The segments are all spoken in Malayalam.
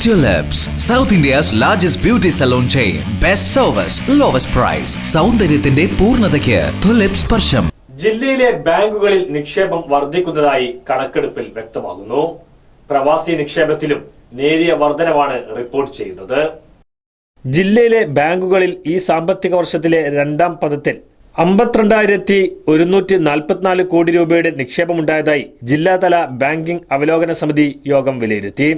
Tulips, South India's largest beauty salon chain. Best service, lowest price. സൗന്ദര്യത്തിന്റെ പൂർണതയ്ക്ക് തുലിപ് സ്പർശം ജില്ലയിലെ ബാങ്കുകളിൽ നിക്ഷേപം വർദ്ധിക്കുന്നതായി കണക്കെടുപ്പിൽ വ്യക്തമാകുന്നു പ്രവാസി നിക്ഷേപത്തിലും നേരിയ വർധനവാണ് റിപ്പോർട്ട് ചെയ്യുന്നത് ജില്ലയിലെ ബാങ്കുകളിൽ ഈ സാമ്പത്തിക വർഷത്തിലെ രണ്ടാം പദത്തിൽ അമ്പത്തിരണ്ടായിരത്തി ഒരുന്നൂറ്റി നാൽപ്പത്തിനാല് കോടി രൂപയുടെ നിക്ഷേപമുണ്ടായതായി ജില്ലാതല ബാങ്കിംഗ് അവലോകന സമിതി യോഗം വിലയിരുത്തി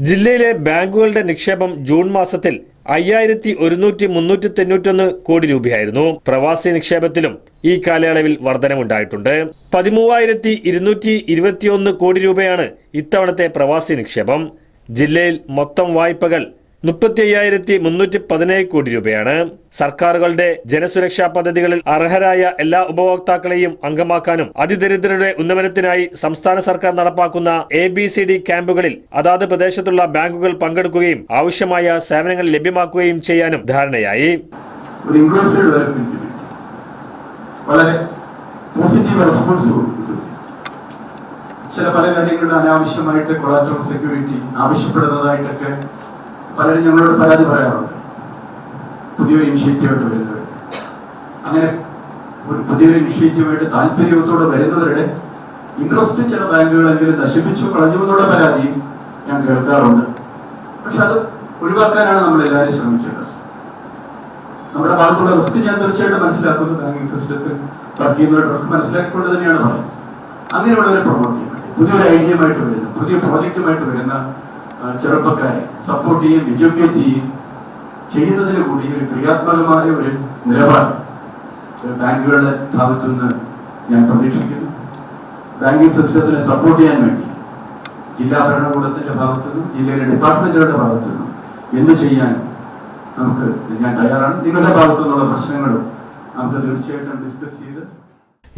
ജില്ലയിലെ ബാങ്കുകളുടെ നിക്ഷേപം ജൂൺ മാസത്തിൽ അയ്യായിരത്തി ഒരുന്നൂറ്റി മുന്നൂറ്റി തൊണ്ണൂറ്റൊന്ന് കോടി രൂപയായിരുന്നു. പ്രവാസി നിക്ഷേപത്തിലും ഈ കാലയളവിൽ വർധനമുണ്ടായിട്ടുണ്ട്. പതിമൂവായിരത്തി ഇരുന്നൂറ്റി ഇരുപത്തിയൊന്ന് കോടി രൂപയാണ് ഇത്തവണത്തെ പ്രവാസി നിക്ഷേപം. ജില്ലയിൽ മൊത്തം വായ്പകൾ മുപ്പത്തി അയ്യായിരത്തി മുന്നൂറ്റി പതിനേഴ് കോടി രൂപയാണ് സർക്കാരുകളുടെ ജനസുരക്ഷാ പദ്ധതികളിൽ അർഹരായ എല്ലാ ഉപഭോക്താക്കളെയും അംഗമാക്കാനും അതിദരിദ്രരുടെ ഉന്നമനത്തിനായി സംസ്ഥാന സർക്കാർ നടപ്പാക്കുന്ന എ ബി സി ഡി ക്യാമ്പുകളിൽ അതാത് പ്രദേശത്തുള്ള ബാങ്കുകൾ പങ്കെടുക്കുകയും ആവശ്യമായ സേവനങ്ങൾ ലഭ്യമാക്കുകയും ചെയ്യാനും ധാരണയായി. പോസിറ്റീവ് ചില പല കാര്യങ്ങളുടെ അനാവശ്യമായിട്ട് കൊളാറ്ററൽ സെക്യൂരിറ്റി ആവശ്യപ്പെടുന്നതായിട്ടൊക്കെ പലരും ഞങ്ങളോട് പരാതി പറയാറുണ്ട്. പുതിയൊരു ഇനിഷ്യേറ്റീവായിട്ട് വരുന്നവർ അങ്ങനെ ഒരു പുതിയൊരു ഇനിഷ്യേറ്റീവായിട്ട് താല്പര്യത്തോടെ വരുന്നവരുടെ ഇൻട്രസ്റ്റ് ചില ബാങ്കുകളെങ്കിലും നശിപ്പിച്ചു കളഞ്ഞു എന്നുള്ള പരാതിയും ഞാൻ കേൾക്കാറുണ്ട്. പക്ഷെ അത് ഒഴിവാക്കാനാണ് നമ്മൾ എല്ലാവരും ശ്രമിക്കേണ്ടത്. നമ്മുടെ ഭാഗത്തുള്ള റിസ്ക് ഞാൻ തീർച്ചയായിട്ടും മനസ്സിലാക്കുന്നു. ബാങ്കിങ് സിസ്റ്റത്തിൽ വർക്ക് ചെയ്യുന്നവരുടെ റിസ്ക് മനസ്സിലാക്കിക്കൊണ്ട് തന്നെയാണ് പറയുന്നത്. അങ്ങനെയുള്ളവരെ പ്രൊമോട്ട് ചെയ്യാൻ പുതിയൊരു ഐഡിയമായിട്ട് വരുന്ന പുതിയ പ്രോജക്റ്റുമായിട്ട് വരുന്ന ചെറുപ്പക്കാരെ സപ്പോർട്ട് ചെയ്യുകയും എഡ്യൂക്കേറ്റ് ചെയ്യുകയും ചെയ്യുന്നതിന് കൂടി ഒരു ക്രിയാത്മകമായ ഒരു നിലപാട് ബാങ്കുകളുടെ ഭാഗത്തു നിന്ന് ഞാൻ പ്രതീക്ഷിക്കുന്നു. ബാങ്കിങ് സിസ്റ്റത്തിനെ സപ്പോർട്ട് ചെയ്യാൻ വേണ്ടി ജില്ലാ ഭരണകൂടത്തിന്റെ ഭാഗത്തു നിന്നും ജില്ലയിലെ ഡിപ്പാർട്ട്മെന്റുകളുടെ ഭാഗത്തു നിന്നും എന്ത് ചെയ്യാൻ നമുക്ക് ഞാൻ തയ്യാറാണ്. നിങ്ങളുടെ ഭാഗത്തു നിന്നുള്ള പ്രശ്നങ്ങളും നമുക്ക് തീർച്ചയായിട്ടും ഡിസ്കസ് ചെയ്ത്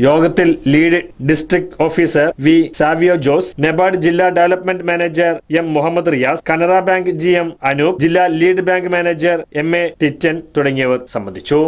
യോഗത്തിൽ lead district officer V Savio Jose NABARD ജില്ലാ development manager M Muhammad Riyas Canara bank G M Anoop ജില്ലാ lead bank manager M A Titan തുടങ്ങിയവർ സംബന്ധിച്ചു.